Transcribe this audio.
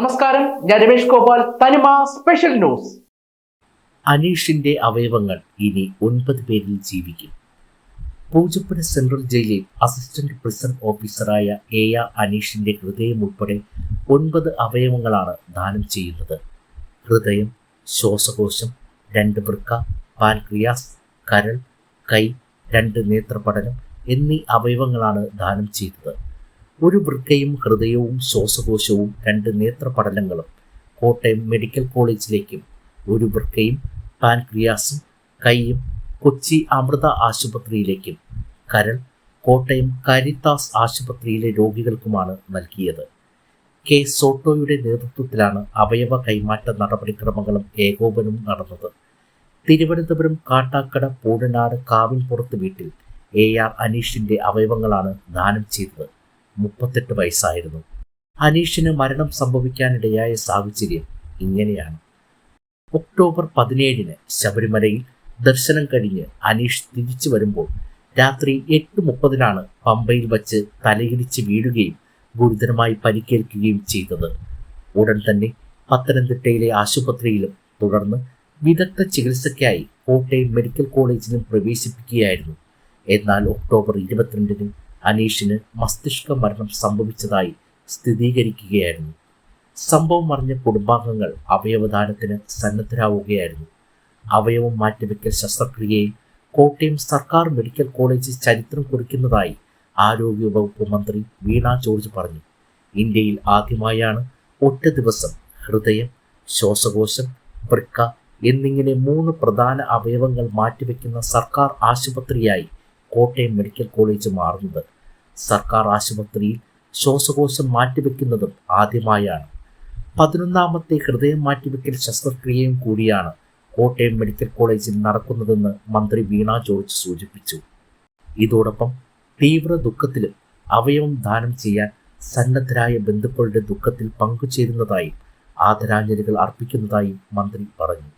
നമസ്കാരം. ഞാൻ രമേഷ് ഗോപാൽ. തനിമ സ്പെഷ്യൽ ന്യൂസ്. അനീഷിന്റെ അവയവങ്ങൾ ഇനി ഒൻപത് പേരിൽ ജീവിക്കും. പൂജപ്പുര സെൻട്രൽ ജയിലിൽ അസിസ്റ്റന്റ് പ്രിസൺ ഓഫീസറായ എ ആർ അനീഷിന്റെ ഹൃദയം ഉൾപ്പെടെ ഒൻപത് അവയവങ്ങളാണ് ദാനം ചെയ്യുന്നത്. ഹൃദയം ശ്വാസകോശം രണ്ട് വൃക്ക പാൻക്രിയാസ് കരൾ കൈ രണ്ട് നേത്രപഠനം എന്നീ അവയവങ്ങളാണ് ദാനം ചെയ്തത്. ഒരു വൃക്കയും ഹൃദയവും ശ്വാസകോശവും രണ്ട് നേത്രപടലങ്ങളും കോട്ടയം മെഡിക്കൽ കോളേജിലേക്കും ഒരു വൃക്കയും പാൻക്രിയാസും കൈയും കൊച്ചി അമൃത ആശുപത്രിയിലേക്കും കരൾ കോട്ടയം കാരിത്താസ് ആശുപത്രിയിലെ രോഗികൾക്കുമാണ് നൽകിയത്. കെ സോട്ടോയുടെ നേതൃത്വത്തിലാണ് അവയവ കൈമാറ്റ നടപടിക്രമങ്ങളും ഏകോപനവും നടന്നത്. തിരുവനന്തപുരം കാട്ടാക്കട പൂടനാട് കാവിൻപുറത്ത് വീട്ടിൽ എ ആർ അനീഷിന്റെ അവയവങ്ങളാണ് ദാനം ചെയ്തത്. മുപ്പത്തെട്ട് വയസ്സായിരുന്നു. അനീഷിന് മരണം സംഭവിക്കാനിടയായ സാഹചര്യം ഇങ്ങനെയാണ്. ഒക്ടോബർ പതിനേഴിന് ശബരിമലയിൽ ദർശനം കഴിഞ്ഞ് അനീഷ് തിരിച്ചു വരുമ്പോൾ രാത്രി എട്ട് മുപ്പതിനാണ് പമ്പയിൽ വച്ച് തലയിടിച്ച് വീഴുകയും ഗുരുതരമായി പരിക്കേൽക്കുകയും ചെയ്തത്. ഉടൻ തന്നെ പത്തനംതിട്ടയിലെ ആശുപത്രിയിലും തുടർന്ന് വിദഗ്ധ ചികിത്സയ്ക്കായി കോട്ടയം മെഡിക്കൽ കോളേജിലും പ്രവേശിപ്പിക്കുകയായിരുന്നു. എന്നാൽ ഒക്ടോബർ ഇരുപത്തിരണ്ടിന് അനീഷിന് മസ്തിഷ്ക മരണം സംഭവിച്ചതായി സ്ഥിരീകരിക്കുകയായിരുന്നു. സംഭവം അറിഞ്ഞ കുടുംബാംഗങ്ങൾ അവയവദാനത്തിന് സന്നദ്ധരാവുകയായിരുന്നു. അവയവം മാറ്റിവെക്കൽ ശസ്ത്രക്രിയയിൽ കോട്ടയം സർക്കാർ മെഡിക്കൽ കോളേജ് ചരിത്രം കുറിക്കുന്നതായി ആരോഗ്യവകുപ്പ് മന്ത്രി വീണ ജോർജ് പറഞ്ഞു. ഇന്ത്യയിൽ ആദ്യമായാണ് ഒറ്റ ദിവസം ഹൃദയം ശ്വാസകോശം വൃക്ക എന്നിങ്ങനെ മൂന്ന് പ്രധാന അവയവങ്ങൾ മാറ്റിവെക്കുന്ന സർക്കാർ ആശുപത്രിയായി കോട്ടയം മെഡിക്കൽ കോളേജ് മാറുന്നത്. സർക്കാർ ആശുപത്രിയിൽ ശ്വാസകോശം മാറ്റിവെക്കുന്നതും ആദ്യമായാണ്. പതിനൊന്നാമത്തെ ഹൃദയം മാറ്റിവെക്കൽ ശസ്ത്രക്രിയയും കൂടിയാണ് കോട്ടയം മെഡിക്കൽ കോളേജിൽ നടക്കുന്നതെന്ന് മന്ത്രി വീണ ജോർജ് സൂചിപ്പിച്ചു. ഇതോടൊപ്പം തീവ്ര ദുഃഖത്തിലും അവയവം ദാനം ചെയ്യാൻ സന്നദ്ധരായ ബന്ധുക്കളുടെ ദുഃഖത്തിൽ പങ്കുചേരുന്നതായും ആദരാഞ്ജലികൾ അർപ്പിക്കുന്നതായും മന്ത്രി പറഞ്ഞു.